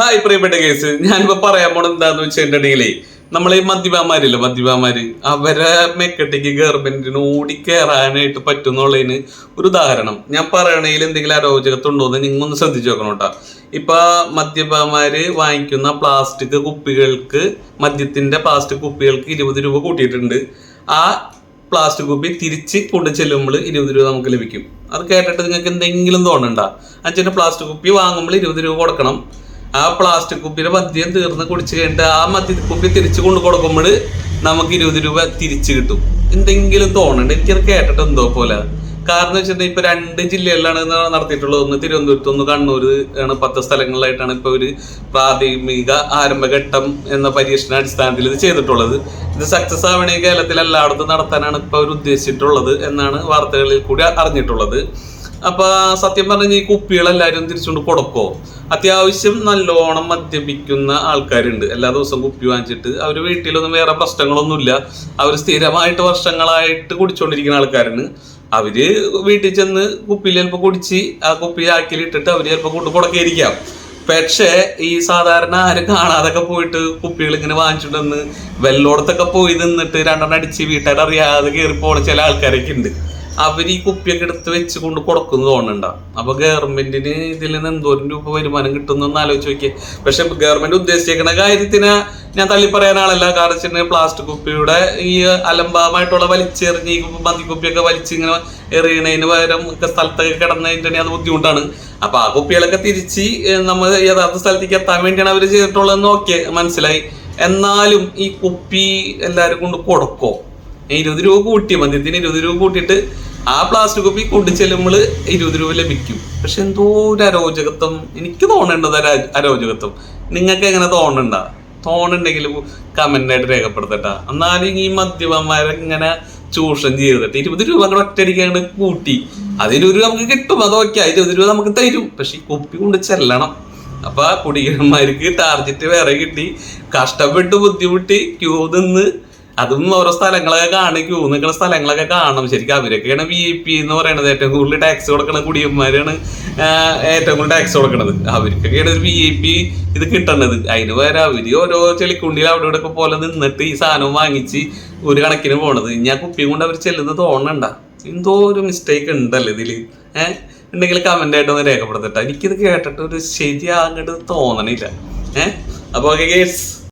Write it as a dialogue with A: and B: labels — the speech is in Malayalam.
A: ഹായ് പ്രിയപ്പെട്ട കേസ് ഞാനിപ്പോ പറയാൻ പോണത് എന്താന്ന് വെച്ചിട്ടുണ്ടെങ്കിലേ നമ്മളെ ഈ മദ്യപാന്മാരില്ല മദ്യപാന്മാര്? അവരെ മെക്കട്ടിക്ക് ഗവൺമെന്റിന് ഓടി കയറാനായിട്ട് പറ്റുന്നുള്ളതിന് ഒരു ഉദാഹരണം. ഞാൻ പറയണെങ്കിൽ എന്തെങ്കിലും അരോചകത്തുണ്ടോ എന്ന് നിങ്ങൾ ഒന്ന് ശ്രദ്ധിച്ചു നോക്കണം കേട്ടോ. ഇപ്പൊ മദ്യപാന്മാര് വാങ്ങിക്കുന്ന പ്ലാസ്റ്റിക് കുപ്പികൾക്ക് മദ്യത്തിന്റെ പ്ലാസ്റ്റിക് കുപ്പികൾക്ക് ഇരുപത് രൂപ കൂട്ടിയിട്ടുണ്ട്. ആ പ്ലാസ്റ്റിക് കുപ്പി തിരിച്ച് കൊണ്ടു ചെല്ലുമ്പോൾ ഇരുപത് രൂപ നമുക്ക് ലഭിക്കും. അത് കേട്ടിട്ട് നിങ്ങൾക്ക് എന്തെങ്കിലും തോന്നണ്ട. അച്ഛന്റെ പ്ലാസ്റ്റിക് കുപ്പി വാങ്ങുമ്പോൾ ഇരുപത് രൂപ കൊടുക്കണം. ആ പ്ലാസ്റ്റിക് കുപ്പിയുടെ മദ്യം തീർന്ന് കുടിച്ചു കഴിഞ്ഞിട്ട് ആ മദ്യ കുപ്പി തിരിച്ചു കൊണ്ട് കൊടുക്കുമ്പോൾ നമുക്ക് ഇരുപത് രൂപ തിരിച്ചു കിട്ടും. എന്തെങ്കിലും തോന്നണ്ട. എനിക്കത് കേട്ടിട്ട് എന്തോ പോലെ. കാരണം വെച്ചിട്ടുണ്ടെങ്കിൽ ഇപ്പൊ രണ്ട് ജില്ലകളിലാണ് നടത്തിയിട്ടുള്ളത്. ഒന്ന് തിരുവനന്തപുരത്ത് ഒന്ന് കണ്ണൂര് ആണ് പത്ത് സ്ഥലങ്ങളിലായിട്ടാണ് ഇപ്പൊ ഒരു പ്രാഥമിക ആരംഭഘട്ടം എന്ന പരീക്ഷണ അടിസ്ഥാനത്തിൽ ഇത് ചെയ്തിട്ടുള്ളത്. ഇത് സക്സസ് ആവണേ കേരളത്തിൽ എല്ലായിടത്തും നടത്താനാണ് ഇപ്പൊ അവർ ഉദ്ദേശിച്ചിട്ടുള്ളത് എന്നാണ് വാർത്തകളിൽ കൂടി അറിഞ്ഞിട്ടുള്ളത്. അപ്പൊ സത്യം പറഞ്ഞ ഈ കുപ്പികളെല്ലാരും തിരിച്ചുകൊണ്ട് കൊടുക്കോ? അത്യാവശ്യം നല്ലോണം മദ്യപിക്കുന്ന ആൾക്കാരുണ്ട്. എല്ലാ ദിവസവും കുപ്പി വാങ്ങിച്ചിട്ട് അവർ വീട്ടിലൊന്നും വേറെ പ്രശ്നങ്ങളൊന്നുമില്ല. അവർ സ്ഥിരമായിട്ട് വർഷങ്ങളായിട്ട് കുടിച്ചുകൊണ്ടിരിക്കുന്ന ആൾക്കാരാണ് അവർ വീട്ടിൽ ചെന്ന് കുപ്പിയിൽ ചിലപ്പോൾ കുടിച്ച് ആ കുപ്പി ആക്കിയിലിട്ടിട്ട് അവർ ചിലപ്പോൾ കൊണ്ട് കൊടുക്കായിരിക്കാം പക്ഷേ ഈ സാധാരണ ആരും കാണാതൊക്കെ പോയിട്ട് കുപ്പികൾ ഇങ്ങനെ വാങ്ങിച്ചിട്ടുണ്ടെന്ന് വെല്ലോടത്തൊക്കെ പോയി നിന്നിട്ട് രണ്ടെണ്ണം അടിച്ച് വീട്ടുകാരറിയാതെ കയറി പോണ ചില ആൾക്കാരൊക്കെ ഉണ്ട്. അവർ ഈ കുപ്പിയൊക്കെ എടുത്ത് വെച്ച് കൊണ്ട് കൊടുക്കുന്നു തോന്നണ്ട അപ്പൊ ഗവൺമെന്റിന് ഇതിൽ നിന്ന് എന്തോരം രൂപ വരുമാനം കിട്ടുന്നു ആലോചിച്ച് നോക്കിയേ. പക്ഷെ ഗവൺമെന്റ് ഉദ്ദേശിക്കുന്ന കാര്യത്തിന് ഞാൻ തള്ളി പറയാനാളല്ല കാരണം വെച്ചിട്ടുണ്ടെങ്കിൽ പ്ലാസ്റ്റിക് കുപ്പിയുടെ ഈ അലംബാമായിട്ടുള്ള വലിച്ചെറിഞ്ഞ് ഈ മതിക്കുപ്പിയൊക്കെ കുപ്പിയൊക്കെ വലിച്ച് ഇങ്ങനെ എറിയണതിന് പകരം ഒക്കെ സ്ഥലത്തൊക്കെ കിടന്നതിന്റെ അത് ബുദ്ധിമുട്ടാണ്. അപ്പൊ ആ കുപ്പികളൊക്കെ തിരിച്ച് നമ്മൾ യഥാർത്ഥ സ്ഥലത്തേക്ക് എത്താൻ വേണ്ടിയാണ് അവർ ചെയ്തിട്ടുള്ളതെന്ന് ഓക്കെ മനസ്സിലായി. എന്നാലും ഈ കുപ്പി എല്ലാവരും കൊണ്ട് കൊടുക്കോ? ഇരുപത് രൂപ കൂട്ടി മദ്യത്തിന് ഇരുപത് രൂപ കൂട്ടിയിട്ട് ആ പ്ലാസ്റ്റിക് കുപ്പി കൊണ്ടു ചെല്ലുമ്പോൾ ഇരുപത് രൂപ ലഭിക്കും. പക്ഷെ എന്തോ ഒരു അരോചകത്വം. എനിക്ക് തോന്നേണ്ടത് അരോചകത്വം. നിങ്ങൾക്ക് എങ്ങനെ തോന്നണ്ട? തോന്നുന്നുണ്ടെങ്കിൽ കമന്റായിട്ട് രേഖപ്പെടുത്തട്ടാ. എന്നാലും ഈ മദ്യപന്മാരെ ഇങ്ങനെ ചൂഷണം ചെയ്തിട്ട് ഇരുപത് രൂപ അങ്ങോട്ട് ഒറ്റയടിക്കാണ്ട് കൂട്ടി. അത് ഇരുപത് രൂപ നമുക്ക് കിട്ടും അത് ഓക്കെ ഇരുപത് രൂപ നമുക്ക് തരും. പക്ഷെ ഈ കുപ്പി കൊണ്ട് ചെല്ലണം. അപ്പൊ കുടികന്മാർക്ക് ടാർജറ്റ് വേറെ കിട്ടി. കഷ്ടപ്പെട്ട് ബുദ്ധിമുട്ടി ക്യൂ നിന്ന് അതും ഓരോ സ്ഥലങ്ങളൊക്കെ കാണിക്കൂ. നിൽക്കുന്ന സ്ഥലങ്ങളൊക്കെ കാണണം. ശരിക്കും അവരൊക്കെയാണ് വി പി എന്ന് പറയുന്നത്. ഏറ്റവും കൂടുതൽ ടാക്സ് കൊടുക്കുന്ന കുടിയന്മാരാണ് ഏറ്റവും കൂടുതൽ ടാക്സ് കൊടുക്കുന്നത് അവർക്കൊക്കെയാണ് ഒരു വി പി ഇത് കിട്ടണത്. അതിന് പകരം അവർ ഓരോ ചെളിക്കുണ്ടിയിൽ അവിടെ ഇവിടെ ഒക്കെ പോലെ നിന്നിട്ട് ഈ സാധനം വാങ്ങിച്ച് ഒരു കണക്കിന് പോണത്. ഞാൻ കുപ്പിയും കൊണ്ട് അവർ ചെല്ലുന്നത് തോന്നണ്ട. എന്തോ ഒരു മിസ്റ്റേക്ക് ഉണ്ടല്ലോ ഇതിൽ. ഏഹ് ഉണ്ടെങ്കിൽ കമന്റ് ആയിട്ട് ഒന്ന് രേഖപ്പെടുത്തട്ടെ. എനിക്കിത് കേട്ടിട്ട് ഒരു ശരിയാകട്ട് തോന്നണില്ല. ഏഹ് അപ്പോൾ ഓക്കെ ഗേസ്